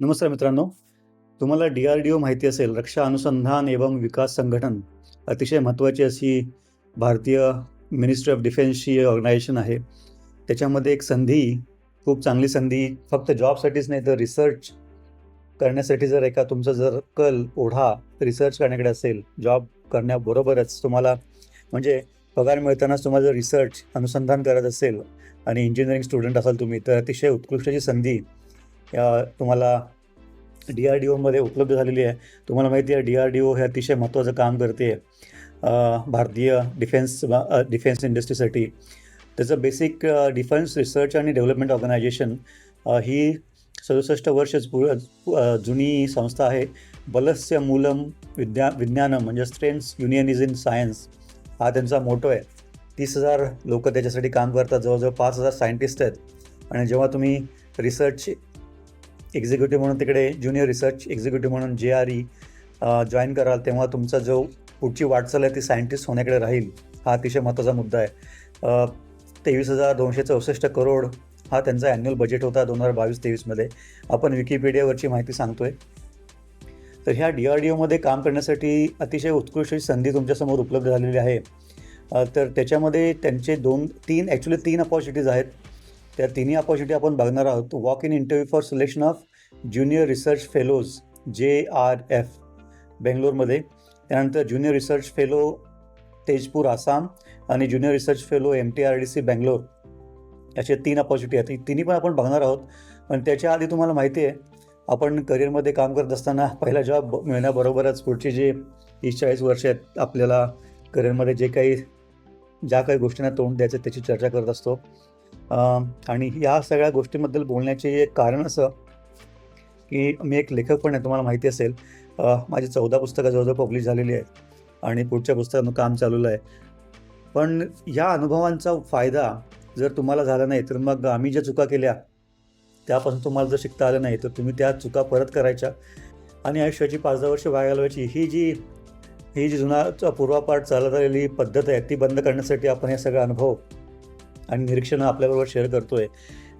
नमस्कार मित्रांनो. तुम्हाला डी आर डी ओ माहिती असेल रक्षा अनुसंधान एवं विकास संघटन अतिशय महत्त्वाची अशी भारतीय मिनिस्ट्री ऑफ डिफेन्सची ऑर्गनायझेशन आहे. त्याच्यामध्ये एक संधी खूप चांगली संधी फक्त जॉबसाठीच नाही तर रिसर्च करण्यासाठी जर एका तुमचा जर कल ओढा रिसर्च करण्याकडे असेल जॉब करण्याबरोबरच तुम्हाला म्हणजे पगार मिळतानाच तुम्हाला जर रिसर्च अनुसंधान करत असेल आणि इंजिनिअरिंग स्टुडंट असाल तुम्ही तर अतिशय उत्कृष्टची संधी तुम्हाला डी आर डी ओमध्ये उपलब्ध झालेली आहे. तुम्हाला माहिती आहे डी आर डी ओ हे अतिशय महत्त्वाचं काम करते. भारतीय डिफेन्स डिफेन्स इंडस्ट्रीसाठी त्याचं बेसिक डिफेन्स रिसर्च आणि डेव्हलपमेंट ऑर्गनायझेशन ही सदुसष्ट वर्ष जुनी संस्था आहे. बलस्य मूलम विद्या विज्ञान म्हणजे strengths union is in science हा त्यांचा मोटो आहे. तीस हजार लोक त्याच्यासाठी काम करतात. जवळजवळ पाच हजार सायंटिस्ट आहेत. आणि जेव्हा तुम्ही रिसर्च एक्झिक्युटिव्ह म्हणून तिकडे ज्युनियर रिसर्च एक्झिक्युटिव्ह म्हणून जे आर ई जॉईन कराल तेव्हा तुमचा जो पुढची वाटचाल आहे ती सायंटिस्ट होण्याकडे राहील हा अतिशय महत्त्वाचा मुद्दा आहे. तेवीस हजार दोनशे चौसष्ट करोड हा त्यांचा ॲन्युअल बजेट होता दोन हजार बावीस तेवीसमध्ये आपण विकिपीडियावरची माहिती सांगतो आहे तर ह्या डी आर डी ओमध्ये काम करण्यासाठी अतिशय उत्कृष्ट संधी तुमच्यासमोर उपलब्ध झालेली आहे. तर त्याच्यामध्ये त्यांचे दोन तीन ॲक्च्युली तीन अपॉर्च्युनिटीज आहेत. त्या तिन्ही अपॉर्च्युनिटी आपण बघणार आहोत. Walk in interview for selection of junior research fellows J R F बेंगलोरमध्ये. त्यानंतर junior research fellow Tezpur Assam आणि junior research fellow M T R D C Bangalore. असे तीन अपॉर्च्युनिटी आहेत. तिन्ही पण आपण बघणार आहोत. पण त्याच्या आधी तुम्हाला माहिती आहे आपण करिअरमध्ये काम करत असताना पहिला जॉब मिळण्याबरोबरच पुढची जे तीस चाळीस वर्ष आहेत आपल्याला करिअरमध्ये जे काही ज्या काही गोष्टींना तोंड द्यायचं त्याची चर्चा करत असतो. आणि या सगळ्या गोष्टींबद्दल बोलण्याचे एक कारण असं की मी एक लेखक पण आहे तुम्हाला माहिती असेल. माझी चौदा पुस्तकं जवळजवळ पब्लिश झालेली आहेत आणि पुढच्या पुस्तकानं काम चालवलं आहे. पण या अनुभवांचा फायदा जर तुम्हाला झाला नाही तर मग आम्ही ज्या चुका केल्या त्यापासून तुम्हाला जर शिकता आलं नाही तर तुम्ही त्या चुका परत करायच्या. आणि आयुष्याची पाच दहा वर्ष वाया घालवायची ही जी ही जी जुना पूर्वापाठ चालत आलेली पद्धत आहे ती बंद करण्यासाठी आपण हे सगळे अनुभव आणि निरीक्षणं आपल्याबरोबर शेअर करतो आहे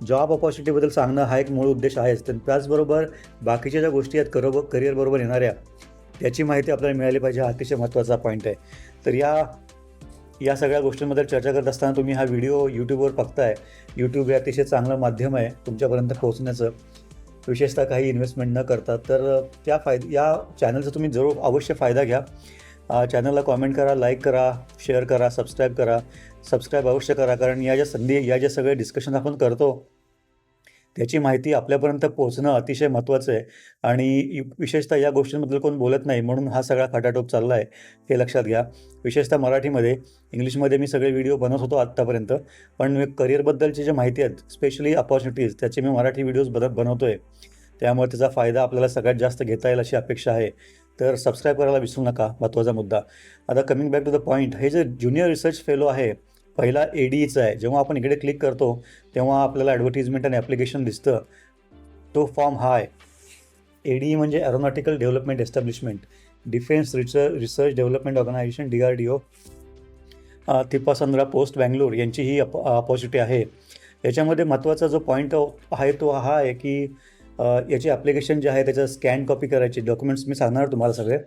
जॉब ऑपॉर्च्युनिटीबद्दल सांगणं हा एक मूळ उद्देश आहेच. तर त्याचबरोबर बाकीच्या ज्या गोष्टी आहेत करो करिअरबरोबर येणाऱ्या त्याची माहिती आपल्याला मिळाली पाहिजे हा अतिशय महत्त्वाचा पॉईंट आहे. तर या या सगळ्या गोष्टींबद्दल चर्चा करत असताना तुम्ही हा व्हिडिओ यूट्यूबवर बघताय. यूट्यूब हे अतिशय चांगलं माध्यम आहे तुमच्यापर्यंत पोहोचण्याचं. विशेषतः काही इन्व्हेस्टमेंट न करता. तर त्या फायद या चॅनलचा तुम्ही जरूर अवश्य फायदा घ्या. चॅनलला कॉमेंट करा लाईक करा शेअर करा सबस्क्राईब करा. सबस्क्राईब अवश्य करा कारण या ज्या संधी या ज्या सगळे डिस्कशन आपण करतो त्याची माहिती आपल्यापर्यंत पोहोचणं अतिशय महत्त्वाचं आहे. आणि विशेषतः या गोष्टींबद्दल कोण बोलत नाही म्हणून हा सगळा खटाटोप चालला आहे हे लक्षात घ्या. विशेषतः मराठीमध्ये इंग्लिशमध्ये मी सगळे व्हिडिओ बनवत होतो आत्तापर्यंत पण करिअरबद्दलची जे माहिती आहेत स्पेशली अपॉर्च्युनिटीज त्याचे मी मराठी व्हिडिओज बनत बनवतो आहे त्यामुळे त्याचा फायदा आपल्याला सगळ्यात जास्त घेता येईल अशी अपेक्षा आहे. तर सबस्क्राईब करायला विसरू नका महत्त्वाचा मुद्दा. आता coming back to the point हे जे ज्युनियर रिसर्च फेलो आहे पहिला ए डीचा आहे जेव्हा आपण इकडे क्लिक करतो तेव्हा आपल्याला ॲडव्हर्टिजमेंट आणि ॲप्लिकेशन दिसतं. तो फॉर्म हा आहे. ए डी म्हणजे aeronautical development establishment defence research research development organisation D R D O Thippasandra post Bangalore यांची ही अप अपॉर्च्युनिटी आहे. याच्यामध्ये महत्त्वाचा जो पॉईंट आहे तो हा आहे की याची ॲप्लिकेशन जे आहे त्याचं स्कॅन कॉपी करायची. डॉक्युमेंट्स मी सांगणार तुम्हाला सगळे.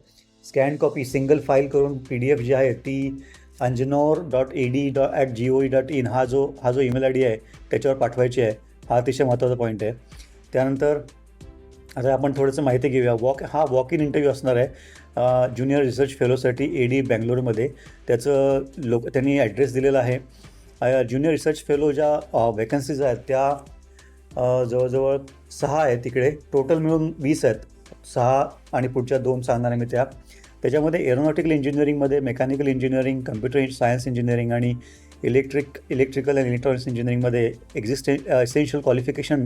स्कॅन कॉपी सिंगल फाईल करून पी डी एफ जी आहे ती अंजनोर dot A D dot at G O E dot in हा जो हा जो ईमेल आय डी आहे त्याच्यावर पाठवायची आहे. हा अतिशय महत्त्वाचा पॉईंट आहे. त्यानंतर आता आपण थोडंसं माहिती घेऊया. वॉक हा वॉक इन इंटरव्ह्यू असणार आहे ज्युनियर रिसर्च फेलोसाठी ए डी बँगलोरमध्ये त्याचं लोक त्यांनी ॲड्रेस दिलेला आहे. ज्युनियर रिसर्च फेलो ज्या व्हॅकन्सीज आहेत त्या जवळजवळ सहा आहेत तिकडे. टोटल मिळून वीस आहेत. सहा आणि पुढच्या दोन सांगणार आहे मी त्या. त्याच्यामध्ये एरोनॉटिकल इंजिनिअरिंगमध्ये mechanical engineering computer science engineering आणि इलेक्ट्रिक इलेक्ट्रिकल अँड इलेक्ट्रॉनिक्स इंजिनिअरिंगमध्ये एक्झिस्टे एसेन्शियल क्वालिफिकेशन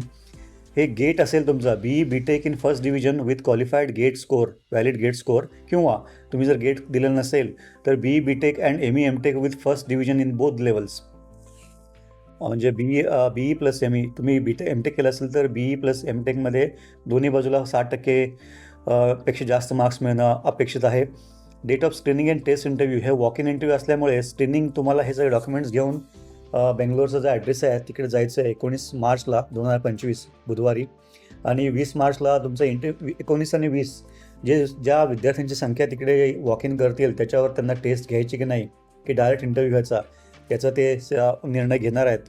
हे गेट असेल तुमचा B B tech in first division with qualified GATE score valid GATE score किंवा तुम्ही जर गेट दिलं नसेल तर B B tech and M E M tech with first division in both levels म्हणजे B B E plus M E तुम्ही B tech M tech केलं असेल तर बी ई प्लस एम टेकमध्ये दोन्ही बाजूला साठ टक्के पेक्षा जास्त मार्क्स मिळणं अपेक्षित आहे. Date of screening and test interview हे वॉक इन इंटरव्ह्यू असल्यामुळे स्क्रीनिंग तुम्हाला हे सगळे डॉक्युमेंट्स घेऊन बेंगलोरचा जो ॲड्रेस आहे तिकडे जायचं आहे एकोणीस मार्चला दोन हजार पंचवीस बुधवारी. आणि वीस मार्चला तुमचं इंटरव्ह्यू एकोणीस आणि वीस जे ज्या विद्यार्थ्यांची संख्या तिकडे वॉक इन करतील त्याच्यावर त्यांना टेस्ट घ्यायची की नाही की डायरेक्ट इंटरव्ह्यू घ्यायचा. याचा ते स- निर्णय घेणार आहेत.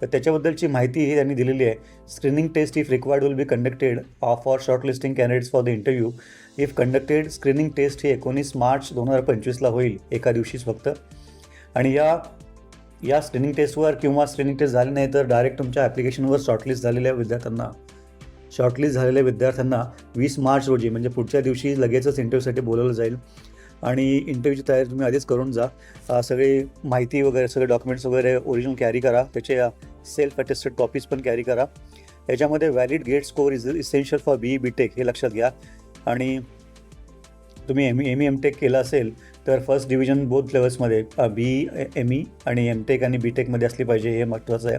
तर त्याच्याबद्दलची माहिती ही त्यांनी दिलेली आहे. Screening test if required will be conducted for shortlisting candidates for the interview if conducted screening test ही एकोणीस मार्च दोन हजार पंचवीसला होईल एका दिवशीच फक्त. आणि या या स्क्रीनिंग टेस्टवर किंवा स्क्रीनिंग टेस्ट झाली नाही तर डायरेक्ट तुमच्या ॲप्लिकेशनवर शॉर्टलिस्ट झालेल्या विद्यार्थ्यांना शॉर्टलिस्ट झालेल्या विद्यार्थ्यांना वीस मार्च रोजी म्हणजे पुढच्या दिवशी लगेचच इंटरव्ह्यूसाठी बोलवलं जाईल. आणि इंटरव्ह्यूची तयारी तुम्ही आधीच करून जा. सगळी माहिती वगैरे सगळे डॉक्युमेंट्स वगैरे ओरिजिनल कॅरी करा. त्याचे सेल्फ अटेस्टेड कॉपीज पण कॅरी करा. याच्यामध्ये valid GATE score is essential for B B tech हे लक्षात घ्या. आणि तुम्ही M M E M tech केलं असेल तर फर्स्ट डिव्हिजन बोथ लेवल्समध्ये बी एम ई आणि एम टेक आणि बी टेकमध्ये असली पाहिजे हे महत्त्वाचं आहे.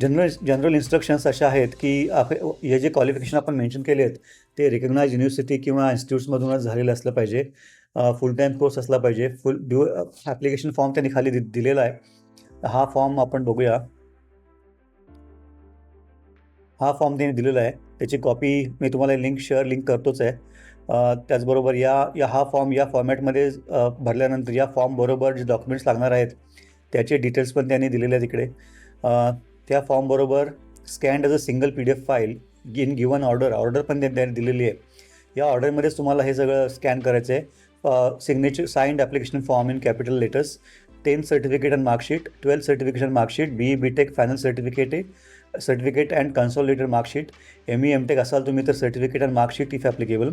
जनरल जनरल इन्स्ट्रक्शन्स अशा आहेत की आप हे जे क्वालिफिकेशन आपण मेन्शन केले आहेत ते रिकग्नाइज युनिव्हर्सिटी किंवा इन्स्टिट्यूट्समधूनच झालेलं असलं पाहिजे. फुल टाईम कोर्स असला पाहिजे. फुल ड्यू ॲप्लिकेशन फॉर्म त्यांनी खाली दि दिलेला आहे. हा फॉर्म आपण बघूया. हा फॉर्म त्यांनी दिलेला आहे. त्याची कॉपी मी तुम्हाला लिंक शेअर लिंक करतोच आहे. त्याचबरोबर या या हा फॉर्म या फॉर्मॅटमध्ये भरल्यानंतर या फॉर्मबरोबर जे डॉक्युमेंट्स लागणार आहेत त्याचे डिटेल्स पण त्यांनी दिलेले आहेत तिकडे त्या फॉर्मबरोबर scanned as a single P D F file in given order order पण त्यांनी त्यांनी दिलेली आहे. या ऑर्डरमध्येच तुम्हाला हे सगळं स्कॅन करायचं आहे signature signed application form in capital letters tenth certificate and marksheet twelfth certification marksheet B B tech final certificate certificate and consolidated marksheet M E M tech असाल तुम्ही तर certificate and marksheet if applicable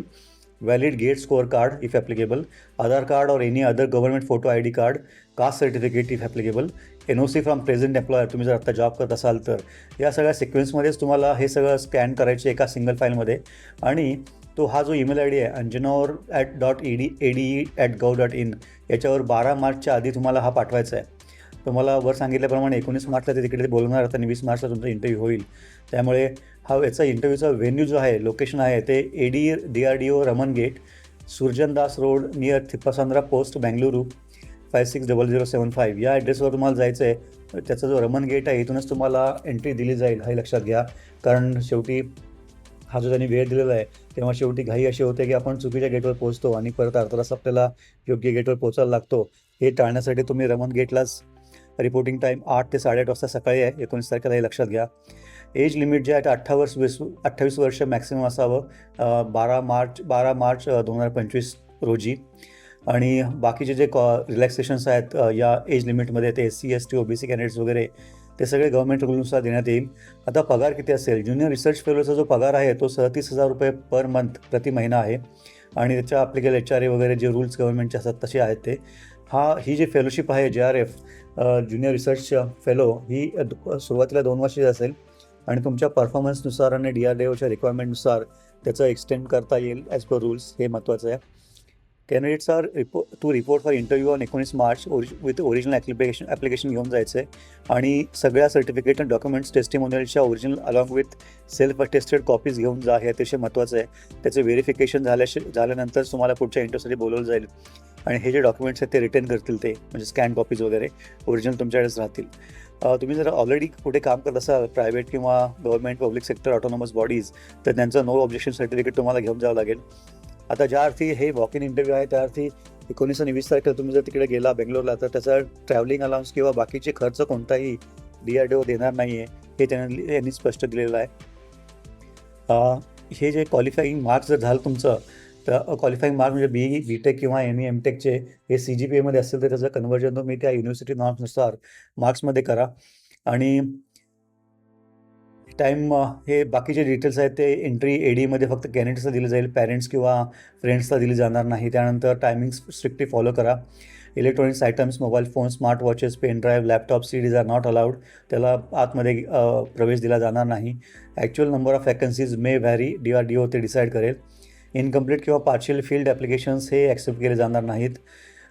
valid GATE score card if applicable Aadhaar card or any other or photo I D card caste certificate caste certificate if applicable, NOC from present employer तुम्ही जर आत्ता job करत असाल तर या सगळ्या सिक्वेन्समध्येच तुम्हाला हे सगळं स्कॅन करायचे एका सिंगल फाईलमध्ये आणि तो हा जो ईमेल आय डी आहे अंजनावर at dot E D A D E at gov dot in याच्यावर बारा मार्चच्या आधी तुम्हाला हा पाठवायचा आहे. तुम्हाला वर सांगितल्याप्रमाणे एकोणीस मार्चला ते तिकडे बोलवणार आणि वीस मार्चला तुमचा इंटरव्ह्यू होईल. त्यामुळे हा याचा इंटरव्ह्यूचा व्हेन्यू जो आहे लोकेशन आहे ते A D D R D O Raman gate Surjandas road near Thippasandra post Bengaluru five six double zero seven five या ॲड्रेसवर तुम्हाला जायचं आहे. त्याचा जो रमन गेट आहे इथूनच तुम्हाला एंट्री दिली जाईल हे लक्षात घ्या. कारण शेवटी हा जो त्यांनी वेळ दिलेला आहे तेव्हा शेवटी घाई अशी होते की आपण चुकीच्या गेटवर पोहोचतो आणि परत अर्धा तास आपल्याला योग्य गेटवर पोहोचायला लागतो. हे टाळण्यासाठी तुम्ही रमन गेटलाच रिपोर्टिंग टाईम आठ ते साडेआठ वाजता सकाळी आहे एकोणीस तारखेला हे लक्षात घ्या. एज लिमिट जे आहे ते अठ्ठावीस वीस अठ्ठावीस वर्ष मॅक्सिमम असावं बारा मार्च बारा मार्च दोन हजार पंचवीस रोजी. आणि बाकीचे जे कॉ रिलॅक्सेशन्स आहेत या एज लिमिटमध्ये ते S C S T O B C candidates वगैरे ते सगळे गव्हर्मेंट रूलनुसार देण्यात येईल. आता पगार किती असेल? ज्युनियर रिसर्च फेलोचा जो पगार आहे तो सदतीस हजार रुपये पर मंथ प्रति महिना आहे. आणि त्याच्या अप्लिकेल एच आर ए वगैरे जे रूल्स गव्हर्मेंटचे असतात तसे आहेत ते. हा ही जी फेलोशिप आहे J R F junior research fellow ही सुरुवातीला दोन वर्षाची असेल. आणि तुमच्या परफॉर्मन्सनुसार आणि डी आर डी ओच्या रिक्वायरमेंटनुसार त्याचं एक्सटेंड करता येईल ॲज पर रूल्स हे महत्त्वाचं आहे. Candidates are repo to report for interview on एकोणीस March orig with original application application घेऊन जायचं. आहे आणि सगळ्या सर्टिफिकेट आणि documents टेस्टिमोनियलच्या original along with self attested copies घेऊन जा हे अतिशय महत्त्वाचं आहे. त्याचं व्हेरिफिकेशन झाल्याशी झाल्यानंतर तुम्हाला पुढच्या इंटरव्ह्यूसाठी बोलवलं जाईल. आणि हे जे डॉक्युमेंट्स आहेत ते रिटर्न करतील ते म्हणजे स्कॅन कॉपीज वगैरे ओरिजिनल तुमच्याकडेच राहतील. तुम्ही जर ऑलरेडी कुठे काम करत असाल प्रायव्हेट किंवा government public sector autonomous bodies तर त्यांचं नो ऑब्जेक्शन सर्टिफिकेट तुम्हाला घेऊन जावं लागेल. आता ज्या अर्थी हे वॉक इन इंटरव्ह्यू आहे त्या अर्थी एकोणीस आणि वीस तारखेला तुम्ही जर तिकडे गेला बेंगलोरला तर त्याचा ट्रॅव्हलिंग अलाउन्स किंवा बाकीचे खर्च कोणताही डी आर डी ओ देणार नाही आहे हे त्यांनी यांनी स्पष्ट दिलेलं आहे. हे जे क्वालिफाईंग मार्क्स जर झालं तुमचं तर क्वालिफाईंग मार्क म्हणजे बी बी टेक किंवा एम ई एम टेकचे हे सी जी पी एमध्ये असेल तर त्याचं कन्वर्जन तुम्ही त्या युनिव्हर्सिटी नॉर्म्सनुसार मार्क्समध्ये करा. आणि टाईम हे बाकीचे डिटेल्स आहेत ते एंट्री ए डीमध्ये फक्त कॅन्डिडेट्सला दिलं जाईल पॅरेंट्स किंवा फ्रेंड्सला दिली जाणार नाही. त्यानंतर टायमिंग स्ट्रिक्टली फॉलो करा. Electronics items mobile phone smart watches pen drive laptop CDs are not allowed त्याला आतमध्ये प्रवेश दिला जाणार नाही. Actual number of vacancies may vary D R D O ते डिसाईड करेल. इनकम्प्लीट किंवा पार्शियल फील्ड ॲप्लिकेशन्स हे ॲक्सेप्ट केले जाणार नाहीत.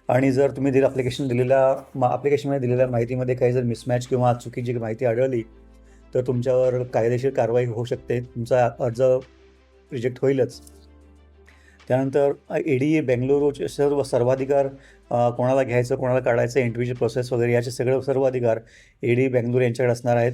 आणि जर तुम्ही दिलं ॲप्लिकेशन दिलेल्या ॲप्लिकेशनमध्ये दिलेल्या माहितीमध्ये काही जर मिसमॅच किंवा चुकीची माहिती आढळली तर तुमच्यावर कायदेशीर कारवाई होऊ शकते. तुमचा अर्ज रिजेक्ट होईलच. त्यानंतर ए डी बेंगलुरूचे सर्व सर्वाधिकार कोणाला घ्यायचं कोणाला काढायचं इंटरव्ह्यूची प्रोसेस वगैरे याचे सगळे सर्व अधिकार ए डी बेंगलुरू यांच्याकडे असणार आहेत.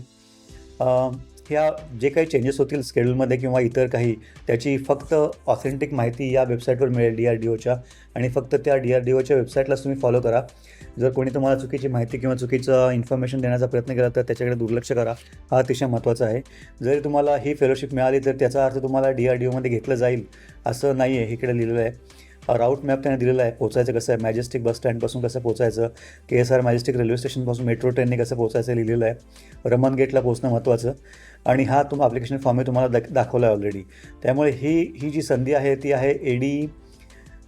ह्या जे काही चेंजेस होतील स्केड्यूलमध्ये किंवा इतर काही त्याची फक्त ऑथेंटिक माहिती या वेबसाईटवर मिळेल डी आर डी ओच्या आणि फक्त त्या डी आर डी ओच्या वेबसाईटलाच तुम्ही फॉलो करा. जर कोणी तुम्हाला चुकीची माहिती किंवा चुकीचं इन्फॉर्मेशन देण्याचा प्रयत्न केला तर त्याच्याकडे दुर्लक्ष करा. हा अतिशय महत्त्वाचा आहे. जरी तुम्हाला ही फेलोशिप मिळाली तर त्याचा अर्थ तुम्हाला डी आर डी ओमध्ये घेतलं जाईल असं नाही आहे इकडे लिहिलेलं आहे. राऊट मॅप त्याने दिलेला आहे. पोचायचं कसं आहे? मॅजेस्टिक बस स्टँडपासून कसं पोचायचं K S R Majestic railway स्टेशनपासून मेट्रो ट्रेनने कसं पोचायचं लिहिलेलं आहे. रमन गेटला पोचणं महत्त्वाचं आणि हा तुम ॲप्लिकेशन फॉर्म तुम्हाला दाख दाखवला आहे ऑलरेडी त्यामुळे ही ही जी संधी आहे ती आहे A D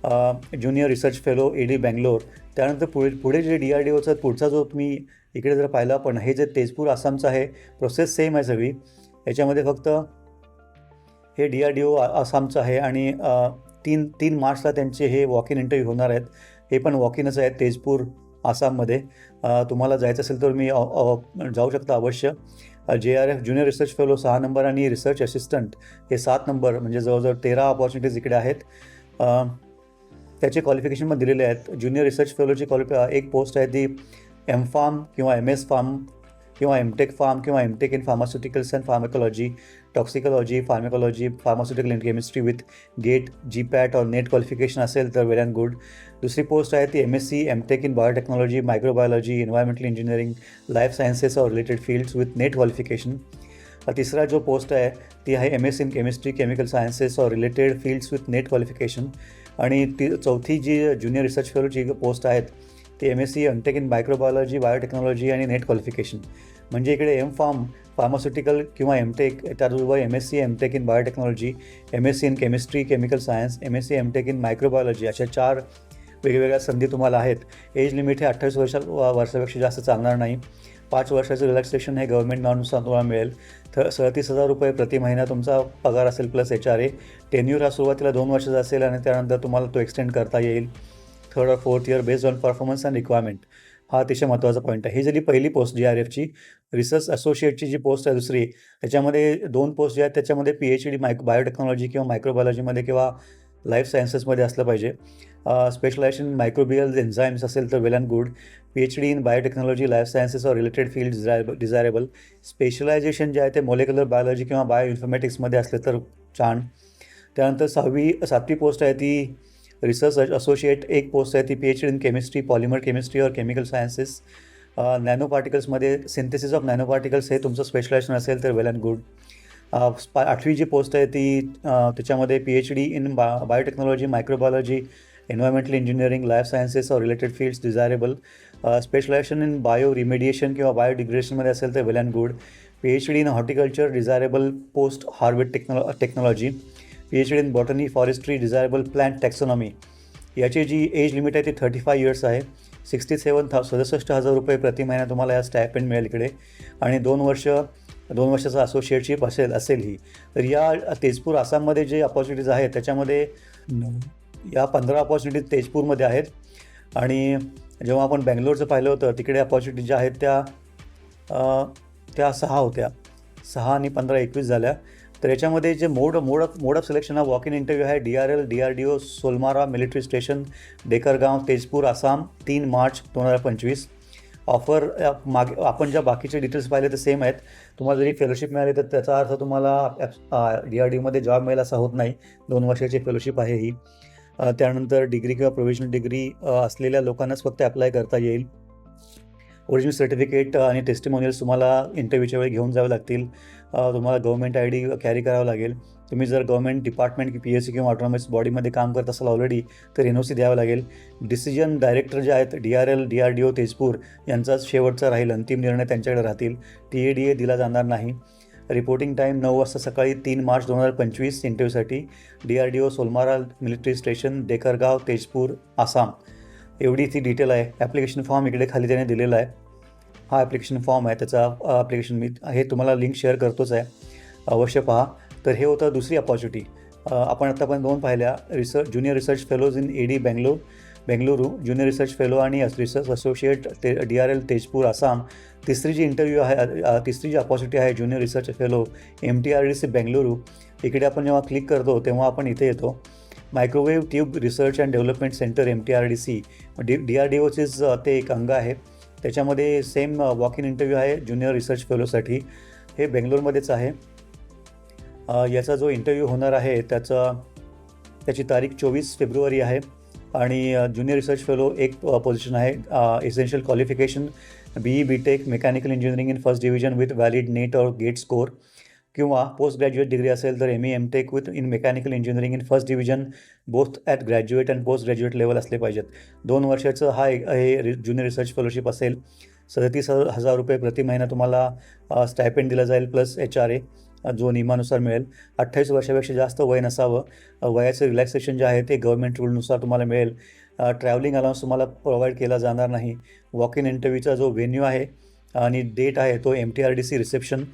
junior research fellow A D Bangalore त्यानंतर पुढे पुढे जे डी आर डी ओचा पुढचा जो तुम्ही इकडे जर पाहिला पण हे जे तेजपूर आसामचं आहे प्रोसेस सेम आहे सगळी. याच्यामध्ये फक्त हे डी आर डी ओ आसामचं आहे आणि तीन तीन मार्चला त्यांचे हे वॉक इन इंटरव्ह्यू होणार आहेत. हे पण वॉक इनच आहेत तेजपूर आसाममध्ये. तुम्हाला जायचं असेल तर मी जाऊ शकता अवश्य. J R F junior research fellow सहा नंबर आणि रिसर्च असिस्टंट हे सात नंबर म्हणजे जवळजवळ तेरा ऑपॉर्च्युनिटीज इकडे आहेत. त्याचे क्वालिफिकेशन पण दिलेले आहेत. ज्युनियर रिसर्च फेलोची क्वालिफि एक पोस्ट आहे ती एम फार्म किंवा एम एस फार्म किंवा एम टेक फार्म किंवा M tech in pharmaceuticals and pharmacology toxicology pharmacology pharmaceutical in chemistry with GATE G PAT or NET qualification असेल तर वेल अँड गुड. दुसरी post आहे ती M S C M tech in biotechnology microbiology environmental engineering life sciences or related fields with NET qualification तिसरा जो post आहे ती आहे M S in chemistry chemical sciences or related fields with NET qualification आणि ती चौथी जी junior research फेलोची पोस्ट आहेत ते M S C M tech in microbiology biotechnology आणि नेट क्वालिफिकेशन म्हणजे इकडे एम फार्म फार्मास्युटिकल किंवा एमटेक त्याचबरोबर M S C M tech in biotechnology M S C in chemistry chemical science M S C M tech in microbiology अशा चार वेगवेगळ्या संधी तुम्हाला आहेत. एज लिमिट हे अठ्ठावीस वर्षा वर्षापेक्षा जास्त चालणार नाही. पाच वर्षाचं रिलॅक्सेशन हे गव्हर्मेंट नॉर्म्सनुसार तुम्हाला मिळेल. तर सदतीस हजार रुपये प्रति महिना तुमचा पगार असेल plus H R A tenure हा सुरुवातीला दोन वर्षाचा असेल आणि त्यानंतर तुम्हाला तो एक्सटेंड करता येईल. थर्ड और fourth year based on performance and requirement हा अतिशय महत्त्वाचा पॉईंट आहे. ही झाली पहिली पोस्ट जी आर एफची रिसर्च असोसिएटची जी पोस्ट आहे दुसरी त्याच्यामध्ये दोन पोस्ट जे आहेत त्याच्यामध्ये पी एच डी मायक बायोटेक्नॉलॉजी किंवा मायक्रोबायोलॉजीमध्ये किंवा लाईफ सायन्सेसमध्ये असलं पाहिजे. स्पेशलायझेशन मायक्रोबियल एन्झाईम्स असेल तर well and good P H D in biotechnology life sciences और related field desirable desirable specialization जे आहे ते मोलेक्युलर बायोलॉजी किंवा बायो इन्फॉर्मॅटिक्समध्ये असले तर छान. त्यानंतर सहावी सातवी पोस्ट आहे ती रिसर्च असोसिएट एक पोस्ट आहे ती P H D in chemistry polymer chemistry or chemical sciences nano पार्टिकल्समध्ये synthesis of nano particles हे तुमचं स्पेशलायझेशन असेल तर वेल अँड गुड आठवी जी पोस्ट आहे ती त्याच्यामध्ये पी एच डी इन बा biotechnology microbiology environmental engineering life sciences or related fields desirable specialisation in bio remediation किंवा बायोडिग्रेशनमध्ये असेल तर well and good P H D in horticulture desirable post harvest techno technology P H D in botany forestry desirable plant taxonomy याची जी age limit आहे ती thirty five years आहे. Sixty seven था सदुसष्ट हजार रुपये प्रति महिना तुम्हाला या स्टॅपेंट मिळेल इकडे. आणि दोन वर्ष दोन वर्षाचा असोसिएटशिप असेल असेल ही. तर या तेजपूर आसाममध्ये जे अपॉर्च्युनिटीज आहेत त्याच्यामध्ये या पंधरा अपॉर्च्युनिटीज तेजपूरमध्ये आहेत. आणि जेव्हा आपण बँगलोरचं पाहिलं होतं तिकडे अपॉर्च्युनिटी ज्या आहेत त्या त्या सहा होत्या. सहा आणि पंधरा एकवीस झाल्या. तर याच्यामध्ये जे mode mode of mode of selection हा वॉक इन इंटरव्ह्यू आहे. D R L D R D O Solmara military station Dekargaon Tezpur Assam तीन मार्च दोन हजार पंचवीस. ऑफर मागे आपण ज्या बाकीचे डिटेल्स पाहिले तर सेम आहेत. तुम्हाला जरी फेलोशिप मिळाली तर त्याचा अर्थ तुम्हाला डी आर डीमध्ये जॉब मिळेल असा होत नाही. दोन वर्षाची फेलोशिप आहे ही. त्यानंतर डिग्री किंवा प्रोव्हिजनल डिग्री असलेल्या लोकांनाच फक्त अप्लाय करता येईल. ओरिजिनल सर्टिफिकेट आणि टेस्टिमोनियल्स तुम्हाला इंटरव्ह्यूच्या वेळी घेऊन जावे लागतील. तुम्हाला गव्हर्मेंट आय डी कॅरी करावं लागेल. तुम्ही जर गव्हर्मेंट डिपार्टमेंट की पी एस सी किंवा ऑटोनॉमस बॉडीमध्ये काम करत असाल ऑलरेडी तर एन ओ सी द्यावं लागेल. डिसिजन डायरेक्टर जे आहेत D R L D R D O Tezpur यांचाच शेवटचा राहील अंतिम निर्णय त्यांच्याकडे राहतील. टी ए डी ए दिला जाणार नाही. रिपोर्टिंग टाईम नऊ वाजता सकाळी तीन मार्च दोन हजार पंचवीस इंटरव्ह्यूसाठी D R D O Solmara military station Dekargaon Tezpur Assam. एवढी ती डिटेल आहे. ॲप्लिकेशन फॉर्म इकडे खाली त्याने दिलेला आहे. हा ॲप्लिकेशन फॉर्म आहे. त्याचा ॲप्लिकेशन मी हे तुम्हाला लिंक शेअर करतोच आहे. अवश्य पहा. तर हे होतं दुसरी अपॉर्च्युनिटी आपण आत्तापर्यंत दोन पाहिल्या. Research junior research fellows in A D Bangalore Bengaluru junior research fellow आणि रिसर्च असोसिएट ते D R L Tezpur Assam तिसरी जी इंटरव्ह्यू आहे तिसरी जी अपॉर्च्युनिटी आहे junior research fellow M T R D C Bengaluru इकडे आपण जेव्हा क्लिक करतो तेव्हा आपण इथे येतो. Microwave tube research and development centre M T R D C D D R D ओचेच ते एक अंग आहे. त्याच्यामध्ये सेम वॉक इन इंटरव्ह्यू आहे ज्युनियर रिसर्च फेलोसाठी हे बेंगलोरमध्येच आहे. याचा जो इंटरव्ह्यू होणार आहे त्याचा त्याची तारीख चोवीस फेब्रुवारी आहे. आणि ज्युनियर रिसर्च फेलो एक पोझिशन आहे. Essential qualification B E B tech mechanical engineering in first division with valid NET or GATE score किंवा पोस्ट ग्रॅज्युएट डिग्री असेल तर M E M tech with in mechanical engineering in first division both at graduate and post graduate level असले पाहिजेत. दोन वर्षाचं हा एक हे ज्युनियर रिसर्च फेलोशिप असेल. सदतीस हजार रुपये प्रति महिना तुम्हाला स्टायपेंड दिला जाईल प्लस एच आर ए जो नियमानुसार मिळेल. अठ्ठावीस वर्षापेक्षा जास्त वय नसावं. वयाचं रिलॅक्सेशन जे आहे ते गव्हर्मेंट रूलनुसार तुम्हाला मिळेल. ट्रॅव्हलिंग अलाउन्स तुम्हाला प्रोव्हाइड केला जाणार नाही. वॉक इन इंटरव्ह्यूचा जो व्हेन्यू आहे आणि डेट आहे तो M T R D C reception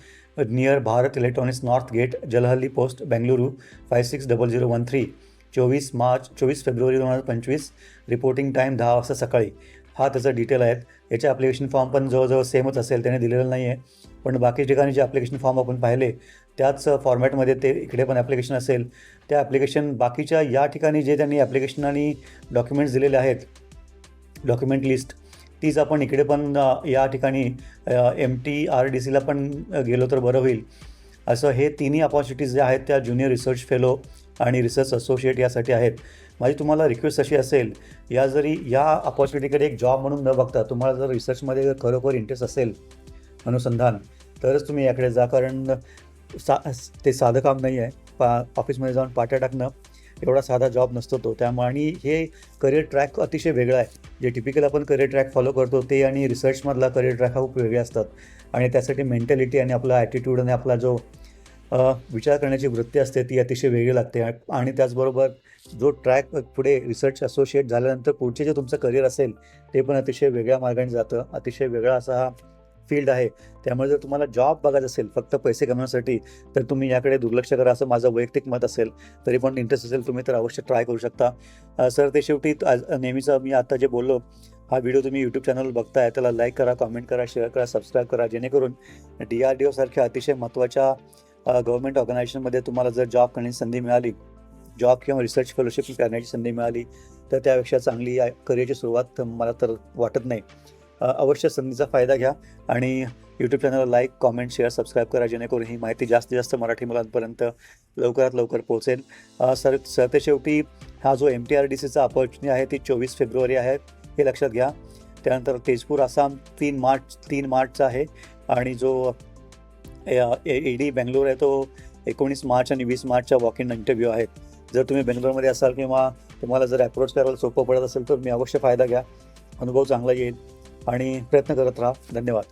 near Bharat Electronics north gate Jalahalli post Bengaluru five six double zero one three चोवीस मार्च चोवीस फेब्रुवारी दोन हजार पंचवीस रिपोर्टिंग टाईम दहा वाजता सकाळी. हा त्याचा डिटेल आहेत. याचे ॲप्लिकेशन फॉर्म पण जवळजवळ सेमच असेल त्याने दिलेलं नाही आहे पण बाकी ठिकाणी जे ॲप्लिकेशन फॉर्म आपण पाहिले त्याच फॉर्मॅटमध्ये ते इकडे पण ॲप्लिकेशन असेल. त्या ॲप्लिकेशन बाकीच्या या ठिकाणी जे त्यांनी ॲप्लिकेशन आणि डॉक्युमेंट्स दिलेले आहेत डॉक्युमेंट लिस्ट तीच आपण इकडे पण या ठिकाणी एम टी आर डी सीला पण गेलो तर बरं होईल. असं हे तिन्ही अपॉर्च्युनिटीज ज्या आहेत त्या ज्युनियर रिसर्च फेलो आणि रिसर्च असोसिएट यासाठी आहेत. माझी तुम्हाला रिक्वेस्ट अशी असेल या जरी या अपॉर्च्युनिटीकडे एक जॉब म्हणून न बघता तुम्हाला जर रिसर्चमध्ये जर खरोखर इंटरेस्ट असेल अनुसंधान तरच तुम्ही याकडे जा. कारण सा ते साधं काम नाही आहे पा ऑफिसमध्ये जाऊन पाट्या टाकणं एवढा साधा जॉब नसतो तो. त्यामुळे आणि हे करिअर ट्रॅक अतिशय वेगळा आहे. जे टिपिकल आपण करिअर ट्रॅक फॉलो करतो ते आणि रिसर्चमधला करिअर ट्रॅक हा खूप वेगळे असतात. आणि त्यासाठी मेंटॅलिटी आणि आपला ॲटिट्यूड आणि आपला जो विचार करण्याची वृत्ती असते ती अतिशय वेगळी लागते. आणि त्याचबरोबर जो ट्रॅक पुढे रिसर्च असोसिएट झाल्यानंतर पुढचे जे तुमचं करिअर असेल ते पण अतिशय वेगळ्या मार्गाने जातं. अतिशय वेगळा असा हा फील्ड आहे. त्यामुळे जर तुम्हाला जॉब बघायचा असेल फक्त पैसे कमवण्यासाठी तर तुम्ही याकडे दुर्लक्ष करा असं माझं वैयक्तिक मत असेल. तरी पण इंटरेस्ट असेल तुम्ही तर अवश्य ट्राय करू शकता. सर ते शेवटी आज नेहमीचं मी आता जे बोललो हा व्हिडिओ तुम्ही यूट्यूब चॅनल बघताय त्याला लाईक करा कमेंट करा शेअर करा सबस्क्राईब करा जेणेकरून डी आर डी ओसारख्या अतिशय महत्त्वाच्या गव्हर्मेंट ऑर्गनायझेशनमध्ये तुम्हाला जर जॉब करण्याची संधी मिळाली जॉब किंवा रिसर्च फेलोशिप करण्याची संधी मिळाली तर त्यापेक्षा चांगली करिअरची सुरुवात मला तर वाटत नाही. अवश्य संधीचा फायदा घ्या आणि यूट्यूब चॅनलला लाईक कॉमेंट शेअर सबस्क्राईब करा जेणेकरून ही माहिती जास्तीत जास्त मराठी मुलांपर्यंत लवकरात लवकर पोहोचेल. सर सर सरते शेवटी हा जो एम टी आर डी सीचा अपॉर्च्युनिटी आहे ती चोवीस फेब्रुवारी आहे हे लक्षात घ्या. त्यानंतर तेजपूर आसाम तीन मार्च तीन मार्चचा आहे आणि जो ए डी बेंगलोर आहे तो एकोणीस मार्च आणि वीस मार्चच्या वॉक इन इंटरव्ह्यू आहेत. जर तुम्ही बेंगलोरमध्ये असाल किंवा तुम्हाला जर अप्रोच करायला सोपं पडत असेल तर मी अवश्य फायदा घ्या. अनुभव चांगला येईल. आणि प्रयत्न करत राहा. धन्यवाद.